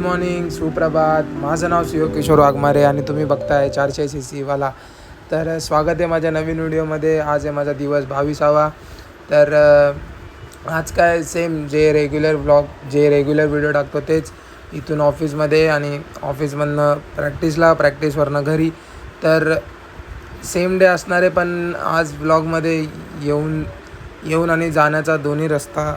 Morning सुप्रभात माझं नाव सुयोग किशोर वाघमारे आणि तुम्ही बघताय चारशे सी सीवाला तर स्वागत आहे माझ्या नवीन व्हिडिओमध्ये. आज आहे माझा दिवस बावीसावा. तर आज काय सेम जे रेग्युलर ब्लॉग जे रेग्युलर व्हिडिओ टाकतो तेच इथून ऑफिसमध्ये आणि ऑफिसमधनं प्रॅक्टिसला प्रॅक्टिसवरनं घरी. तर सेम डे असणारे पण आज ब्लॉगमध्ये येऊन येऊन आणि जाण्याचा दोन्ही रस्ता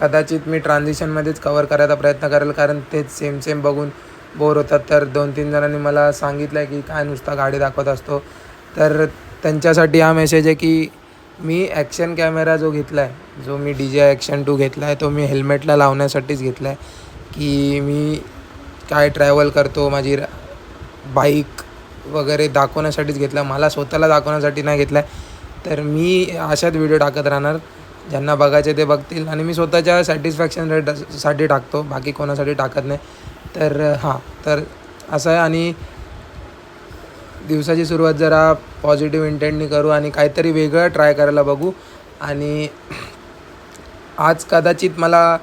कदाचित मी ट्रान्झिशनमध्येच कवर करायचा प्रयत्न करेल कारण तेच सेम सेम बघून बोर होतात. तर दोन तीन जणांनी मला सांगितलं आहे की काय नुसता गाडी दाखवत असतो. तर त्यांच्यासाठी हा मेसेज आहे की मी ॲक्शन कॅमेरा जो घेतला आहे जो मी डी जे ॲक्शन टू घेतला आहे तो मी हेल्मेटला लावण्यासाठीच घेतला आहे की मी काय ट्रॅव्हल करतो माझी बाईक वगैरे दाखवण्यासाठीच घेतला मला स्वतःला दाखवण्यासाठी नाही घेतला आहे तर मी अशाच व्हिडिओ टाकत राहणार. ज्यांना बघायचे ते बघतील. आणि मी स्वतःच्या सॅटिस्फॅक्शन रेटसाठी टाकतो. बाकी कोणासाठी टाकत नाही. तर हां. तर असं आहे. आणि दिवसाची सुरुवात जरा पॉझिटिव्ह इंटेंटनी करू आणि काहीतरी वेगळं ट्राय करायला बघू. आणि आज कदाचित मला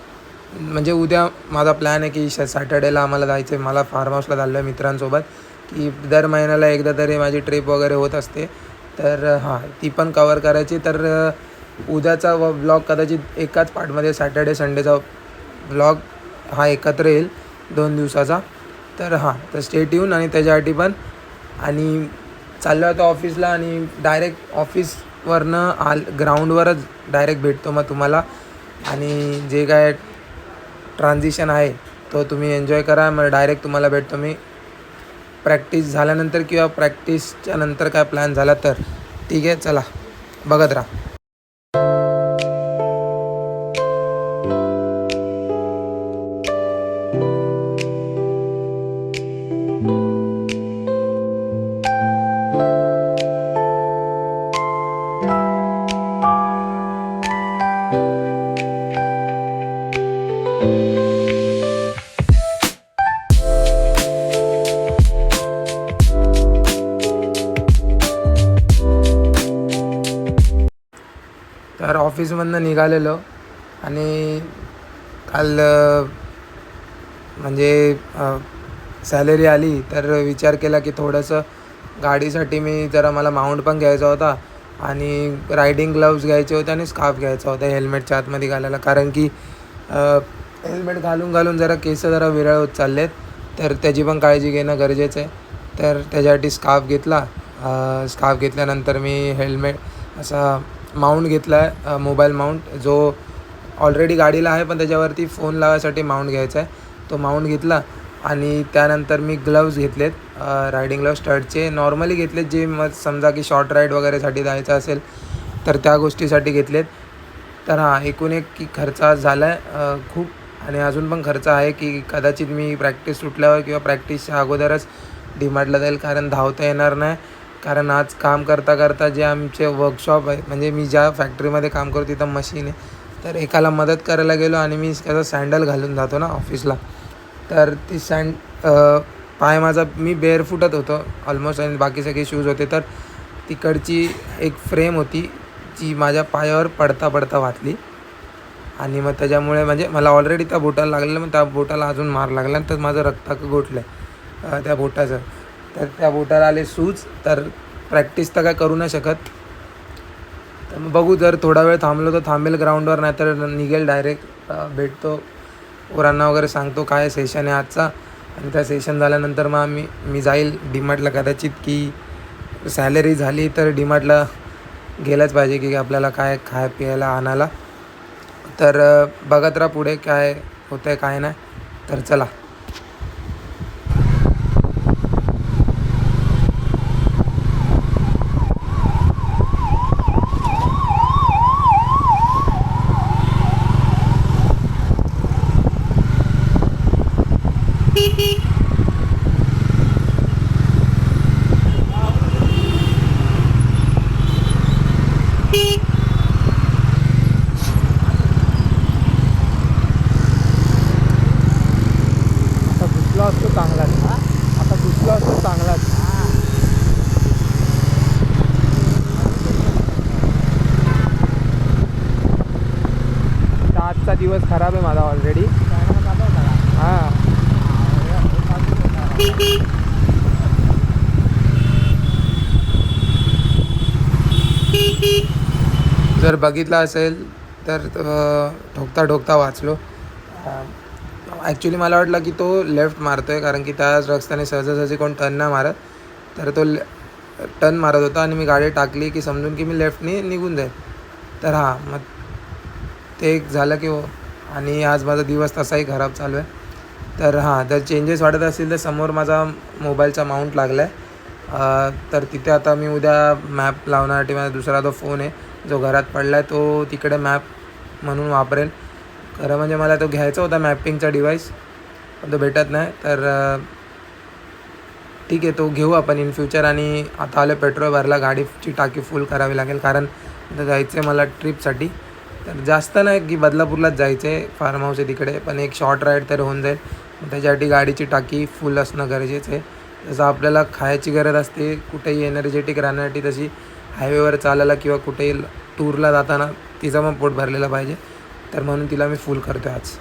म्हणजे उद्या माझा प्लॅन आहे की श सॅटर्डेला आम्हाला जायचं आहे मला फार्म हाऊसला चाललो आहे मित्रांसोबत. की दर महिन्याला एकदा तरी माझी ट्रिप वगैरे होत असते. तर हां. ती पण कवर करायची. तर उद्याचा व ब्लॉग कदाचित एकाच पार्टमध्ये सॅटर्डे संडेचा ब्लॉग हा एकत्र येईल दोन दिवसाचा. तर हां तर स्टेट येऊन आणि त्याच्यासाठी पण. आणि चाललो होतो ऑफिसला आणि डायरेक्ट ऑफिसवरनं आल ग्राउंडवरच डायरेक्ट भेटतो मग तुम्हाला. आणि जे काय ट्रान्झिशन आहे तो तुम्ही एन्जॉय करा. मग डायरेक्ट तुम्हाला भेटतो मी. प्रॅक्टिस झाल्यानंतर किंवा प्रॅक्टिसच्या नंतर काय प्लॅन झाला तर. ठीक आहे चला. बघत राहा. ऑफिसमधनं निघालेलो आणि काल म्हणजे सॅलरी आली तर विचार केला की थोडंसं गाडीसाठी मी जरा मला माउंट पण घ्यायचा होता आणि रायडिंग ग्लव्स घ्यायचे होते आणि स्कार्फ घ्यायचा होता हेल्मेटच्या आतमध्ये घालायला. कारण की हेल्मेट घालून घालून जरा केस जरा विरळ होत चालले आहेत तर त्याची पण काळजी घेणं गरजेचं आहे. तर त्याच्यासाठी स्कार्फ घेतला. स्कार्फ घेतल्यानंतर मी हेल्मेट असा माउंट घेतला आहे मोबाईल माउंट जो ऑलरेडी गाडीला आहे पण त्याच्यावरती फोन लावायसाठी माउंट घ्यायचा आहे तो माउंट घेतला आणि त्यानंतर मी ग्लव्ज घेतलेत रायडिंग ग्लव्ज स्टडचे. नॉर्मली घेतलेत जे मग समजा की शॉर्ट राईड वगैरेसाठी जायचं असेल तर त्या गोष्टीसाठी घेतलेत. तर हां एकूण एक की खर्च आज झाला आहे खूप. आणि अजून पण खर्च आहे की कदाचित मी प्रॅक्टिस सुटल्यावर किंवा प्रॅक्टिसच्या अगोदरच डिमार्टला जाईल कारण धावता येणार नाही. कारण आज काम करता करता जे आमचे वर्कशॉप आहे म्हणजे मी ज्या फॅक्टरीमध्ये काम करतो तिथं मशीन आहे. तर एकाला मदत करायला गेलो आणि मी त्याचा सँडल घालून जातो ना ऑफिसला तर ती सँड पाय माझा मी बेअरफुटत होतो. ऑलमोस्ट आणि बाकी सगळे शूज होते. तर तिकडची एक फ्रेम होती जी माझ्या पायावर पडता पडता वाचली. आणि मग त्याच्यामुळे म्हणजे मला ऑलरेडी त्या बोटाला लागलेलं मग त्या बोटाला अजून मार लागला तर माझं रक्ताक गोठलं आहे त्या बोटाचं. तर त्या बोटाला आले सूज तर प्रॅक्टिस तर काय करू नाही शकत. तर मग बघू जर थोडा वेळ थांबलो तर थांबेल ग्राउंडवर नाही तर निघेल डायरेक्ट भेटतो. पोरांना वगैरे सांगतो काय सेशन आहे आजचा. आणि त्या सेशन झाल्यानंतर मग आम्ही मी जाईल डीमार्टला कदाचित की सॅलरी झाली तर डीमार्टला गेलंच पाहिजे की आपल्याला काय खाय प्यायला आणायला. तर बघत राहा पुढे काय होतं आहे काय नाही. तर चला. दुसला असतो चांगलाच. आता दुसरा असतो चांगलाच. आजचा दिवस खराब आहे माझा ऑलरेडी हां. जर बघितलं असेल तर ठोकता ठोकता वाचलो. ॲक्च्युली मला वाटलं की तो लेफ्ट मारतो आहे कारण की त्याच रस्त्याने सहजासहजी कोण टर्न नाही मारत. तर तो टर्न मारत होता आणि मी गाडी टाकली की समजून की मी लेफ्टने निघून जाईल तर हां मग ते एक झालं की हो. आणि आज माझा दिवस तसाही खराब चालू आहे. तर हां जर चेंजेस वाटत असतील तर समोर माझा मोबाईलचा माउंट लागला आहे तर तिथे आता मी उद्या मॅप लावण्यासाठी माझा दुसरा तो फोन आहे जो घरात पडला आहे तो तिकडे मॅप म्हणून वापरेल खरं म्हणजे मला तो घ्यायचा होता मॅपिंगचा डिवाईस पण तो भेटत नाही. तर ठीक आहे तो घेऊ आपण इन फ्युचर आणि आता आलं पेट्रोल भरला गाडीची टाकी फुल करावी लागेल. कारण आता जायचं आहे मला ट्रिपसाठी तर जास्त नाही की बदलापूरलाच जायचं आहे फार्म हाऊस आहे तिकडे. पण एक शॉर्ट राईड तर होऊन जाईल. त्याच्यासाठी गाडीची टाकी फुल असणं गरजेचं आहे. जसं आपल्याला खायची गरज असते कुठेही एनर्जेटिक राहण्यासाठी तशी हायवेवर चालायला किंवा कुठेही टूरला जाताना तिचा मग पोट भरलेला पाहिजे. तर म्हणून तिला मी फुल करतो आज.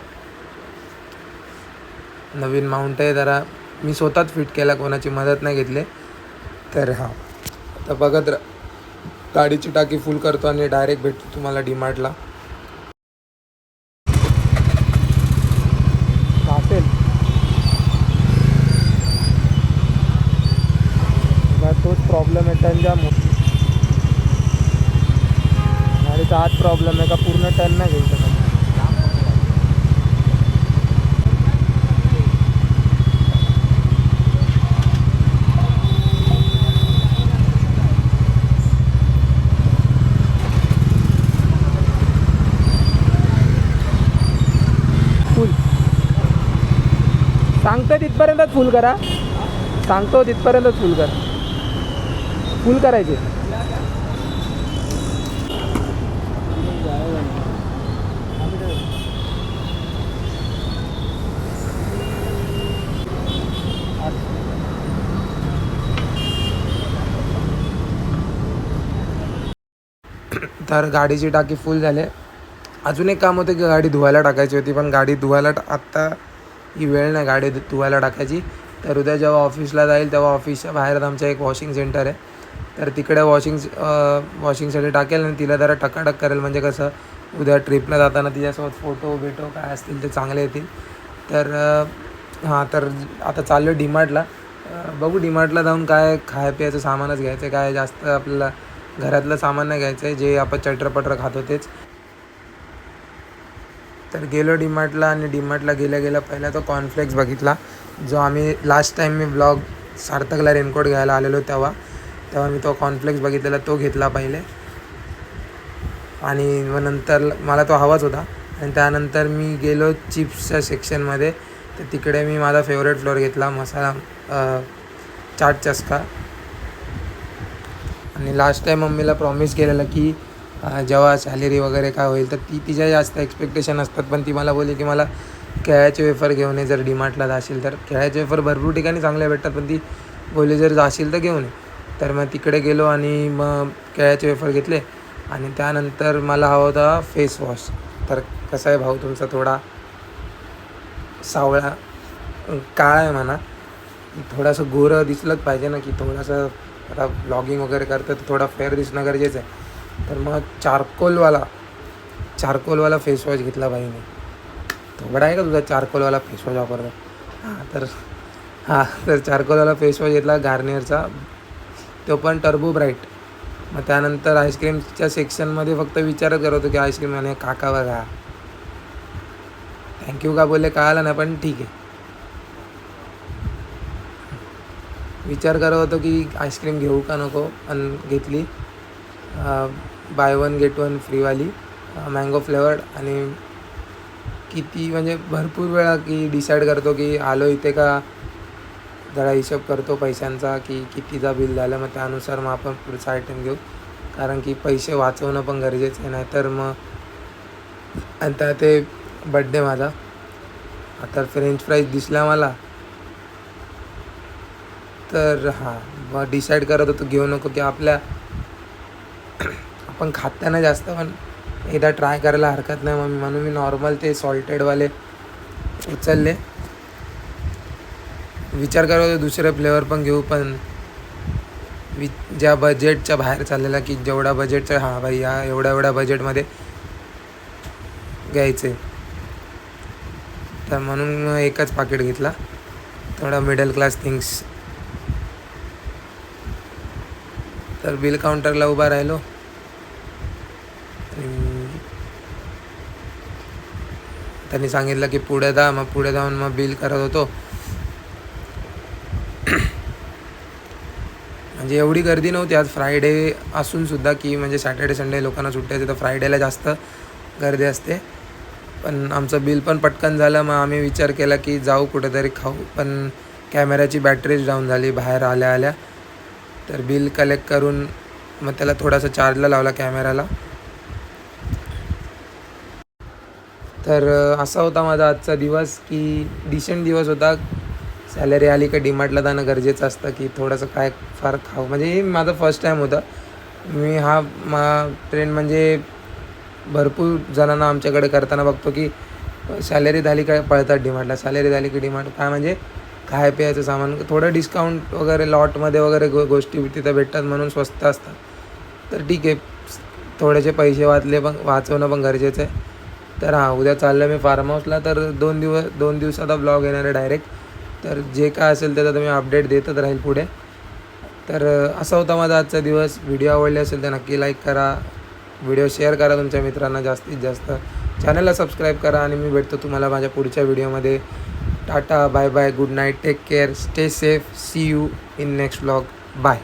नवीन माउंट आहे जरा. मी स्वतःच फिट केला कोणाची मदत नाही घेतली. तर हां. आता बघत गाडीची टाकी फुल करतो आणि डायरेक्ट भेटतो तुम्हाला डीमार्टला असेल तोच प्रॉब्लेम आहे टर्न जाम गाडीचा हाच प्रॉब्लेम आहे का? पूर्ण टर्न नाही घेऊ शकत. सांगतो तिथपर्यंतच फुल करा. सांगतो तिथपर्यंतच फुल करा. फुल करायचे. तर गाडीची टाकी फुल झाली. अजून एक काम होतं की गाडी धुवायला टाकायची होती पण गाडी धुवायला टा- आत्ता ही वेळ नाही गाडी धु- धुवायला टाकायची. तर उद्या जेव्हा ऑफिसला जाईल तेव्हा ऑफिसच्या बाहेर आमचं एक वॉशिंग सेंटर आहे. तर तिकडे वॉशिंग वॉशिंगसाठी टाकेल आणि तिला जरा टकाटक करेल. म्हणजे कसं उद्या ट्रिपला जाताना तिच्यासोबत फोटो बिटो काय असतील ते चांगले येतील. तर हां तर आता चाललो डीमार्टला बघू डीमार्टला जाऊन काय खाय प्यायचं सामानच घ्यायचं काय जास्त आपल्याला घरातलं सामान नाही घ्यायचं आहे जे आपण चटरपटर खातो तेच. तर गेलो डीमार्टला आणि डीमार्टला गेल्या गेल्या पहिला तो कॉर्नफ्लेक्स बघितला जो आम्ही लास्ट टाईम मी ब्लॉग सार्थकला रेनकोट घ्यायला आलेलो तेव्हा तेव्हा मी तो कॉर्नफ्लेक्स बघितलेला तो घेतला पहिले. आणि मग नंतर मला तो हवाच होता. आणि त्यानंतर मी गेलो चिप्सच्या सेक्शनमध्ये तर तिकडे मी माझा फेवरेट फ्लोअर घेतला मसाला चाट चस्का. आणि लास्ट टाईम मम्मीला प्रॉमिस केलेलं की जेव्हा सॅलरी वगैरे काय होईल तर ती तिच्या जास्त एक्सपेक्टेशन असतात. पण ती मला बोलली की मला केळ्याचे वेफर घेऊन ये जर डीमार्टला जाशील तर. केळ्याचे वेफर भरपूर ठिकाणी चांगले भेटतात पण ती बोलली जर जाशील तर घेऊन ये. तर मग तिकडे गेलो आणि मग केळ्याचे वेफर घेतले. आणि त्यानंतर मला हवा होता फेस वॉश तर कसा आहे भाऊ तुमचा? थोडा सावळा काळ आहे म्हणा. थोडंसं गोरं दिसलंच पाहिजे ना की थोडंसं आता ब्लॉगिंग वगैरे करतं तर थोडा फेअर दिसणं गरजेचं आहे. तर मग चारकोलवाला चारकोलवाला फेस वॉश घेतला बाईने थोडा आहे का तुझा चारकोलवाला फेस वॉश वापरतो हां तर हां तर चारकोलवाला फेस वॉश घेतला गार्नियरचा तो पण टर्बो ब्राईट मग त्यानंतर आईस्क्रीमच्या सेक्शनमध्ये फक्त विचारच करत होतो की आईस्क्रीम म्हणे काका बघा. थँक्यू का बोलले? कळालं नाही पण ठीक आहे. विचार करत होतो की आईस्क्रीम घेऊ का नको पण घेतली. बाय वन गेट वन फ्रीवाली मँगो फ्लेवर्ड आणि किती म्हणजे भरपूर वेळा की डिसाईड करतो की आलो इथे का जरा हिशोब करतो पैशांचा की कितीचा बिल झालं मग त्यानुसार मग आपण पुढचा आयटम घेऊ. कारण की पैसे वाचवणं पण गरजेचं आहे नाहीतर मग आता ते बड्डे माझा. आता फ्रेंच फ्राईज दिसला मला. तर हां मग डिसाईड करत होतो घेऊ नको की आपल्या. आपण खाताना जास्त पण एकदा ट्राय करायला हरकत नाही मग म्हणून मी नॉर्मल ते सॉल्टेडवाले उचलले. विचार करत होतो दुसरे फ्लेवर पण घेऊ पण वि ज्या बजेटच्या बाहेर चाललेला की जेवढा बजेटचा हां भाई या एवढ्या एवढ्या बजेटमध्ये घ्यायचे. तर म्हणून मग एकच पाकिट घेतला. थोडा मिडल क्लास थिंग्स तर बिल काउंटरला उभा राहिलो. त्यांनी सांगितलं की पुढे जा मग पुढे जाऊन मग बिल करत होतो. म्हणजे एवढी गर्दी नव्हती. आज फ्रायडे असून सुद्धा की म्हणजे सॅटर्डे संडे लोकांना सुट्ट्या असते तर फ्रायडेला जास्त गर्दी असते. पण आमचं बिल पण पटकन झालं. मग आम्ही विचार केला की जाऊ कुठेतरी खाऊ. पण कॅमेऱ्याची बॅटरीच डाऊन झाली बाहेर आल्या आल्या. तर बिल कलेक्ट करून मग त्याला थोडासा चार्जला लावला कॅमेराला तर असा होता माझा आजचा दिवस की डिसेंट दिवस होता. सॅलरी आली का डीमार्टला जाणं गरजेचं असतं की थोडंसं काय फार खाऊ म्हणजे हे माझं फर्स्ट टाईम होतं. मी हा मा ट्रेंड म्हणजे भरपूर जणांना आमच्याकडे करताना बघतो की सॅलरी झाली काय पळतात डिमार्टला सॅलरी झाली की डिमार्ट काय म्हणजे खाय प्यायचं सामान थोडं डिस्काउंट वगैरे लॉटमध्ये वगैरे गो गोष्टी तिथं भेटतात म्हणून स्वस्त असतात. तर ठीक आहे थोडेसे पैसे वाचले पण वाचवणं पण गरजेचं आहे. तर हां उद्या चाललं मी फार्म हाऊसला तर दोन दिवस दोन दिवसाचा ब्लॉग येणार आहे डायरेक्ट तर जे काय असेल त्याचा तुम्ही अपडेट देतच राहील पुढे. तर असा होता माझा आजचा दिवस. व्हिडिओ आवडले असेल तर नक्की लाईक करा. व्हिडिओ शेअर करा तुमच्या मित्रांना जास्तीत जास्त. चॅनलला सबस्क्राईब करा आणि मी भेटतो तुम्हाला माझ्या पुढच्या व्हिडिओमध्ये tata bye bye good night take care stay safe see you in next blog bye